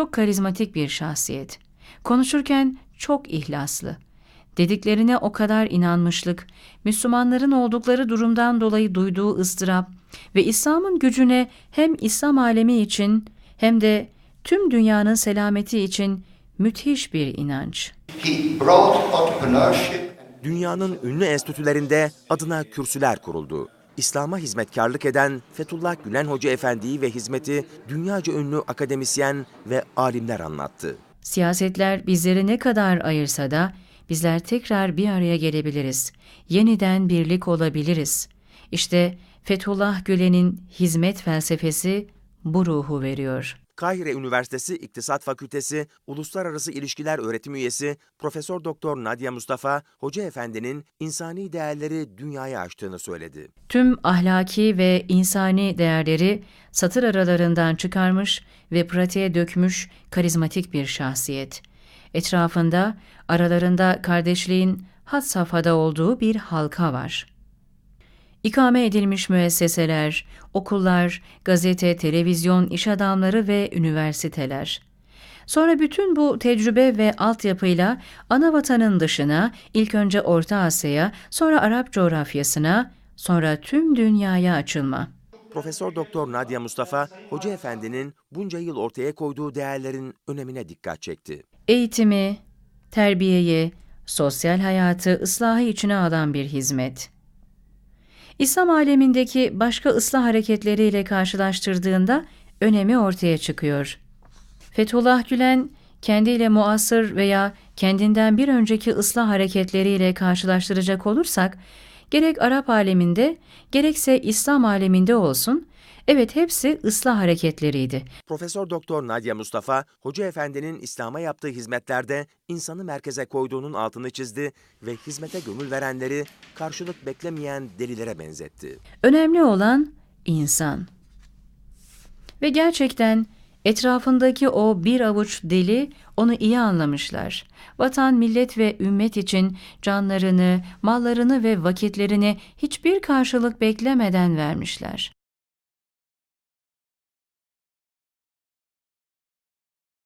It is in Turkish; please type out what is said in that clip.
çok karizmatik bir şahsiyet. Konuşurken çok ihlaslı. Dediklerine o kadar inanmışlık, Müslümanların oldukları durumdan dolayı duyduğu ıstırap ve İslam'ın gücüne hem İslam alemi için hem de tüm dünyanın selameti için müthiş bir inanç. Dünyanın ünlü enstitülerinde adına kürsüler kuruldu. İslam'a hizmetkarlık eden Fethullah Gülen Hoca Efendi'yi ve hizmeti dünyaca ünlü akademisyen ve alimler anlattı. Siyasetler bizleri ne kadar ayırsa da bizler tekrar bir araya gelebiliriz. Yeniden birlik olabiliriz. İşte Fethullah Gülen'in hizmet felsefesi bu ruhu veriyor. Kahire Üniversitesi İktisat Fakültesi Uluslararası İlişkiler Öğretim Üyesi Profesör Doktor Nadia Mustafa, Hoca Efendi'nin insani değerleri dünyaya açtığını söyledi. Tüm ahlaki ve insani değerleri satır aralarından çıkarmış ve pratiğe dökmüş karizmatik bir şahsiyet. Etrafında, aralarında kardeşliğin had safhada olduğu bir halka var. İkame edilmiş müesseseler, okullar, gazete, televizyon, iş adamları ve üniversiteler. Sonra bütün bu tecrübe ve altyapıyla ana vatanın dışına, ilk önce Orta Asya'ya, sonra Arap coğrafyasına, sonra tüm dünyaya açılma. Profesör Doktor Nadia Mustafa, Hoca Efendi'nin bunca yıl ortaya koyduğu değerlerin önemine dikkat çekti. Eğitimi, terbiyeyi, sosyal hayatı ıslahı içine alan bir hizmet. İslam alemindeki başka ıslah hareketleriyle karşılaştırdığında önemi ortaya çıkıyor. Fethullah Gülen, kendiyle muasır veya kendinden bir önceki ıslah hareketleriyle karşılaştıracak olursak, gerek Arap aleminde, gerekse İslam aleminde olsun, evet hepsi ıslah hareketleriydi. Profesör Doktor Nadia Mustafa, Hoca Efendi'nin İslam'a yaptığı hizmetlerde insanı merkeze koyduğunun altını çizdi ve hizmete gönül verenleri karşılık beklemeyen delilere benzetti. Önemli olan insan. Ve gerçekten etrafındaki o bir avuç deli onu iyi anlamışlar. Vatan, millet ve ümmet için canlarını, mallarını ve vakitlerini hiçbir karşılık beklemeden vermişler.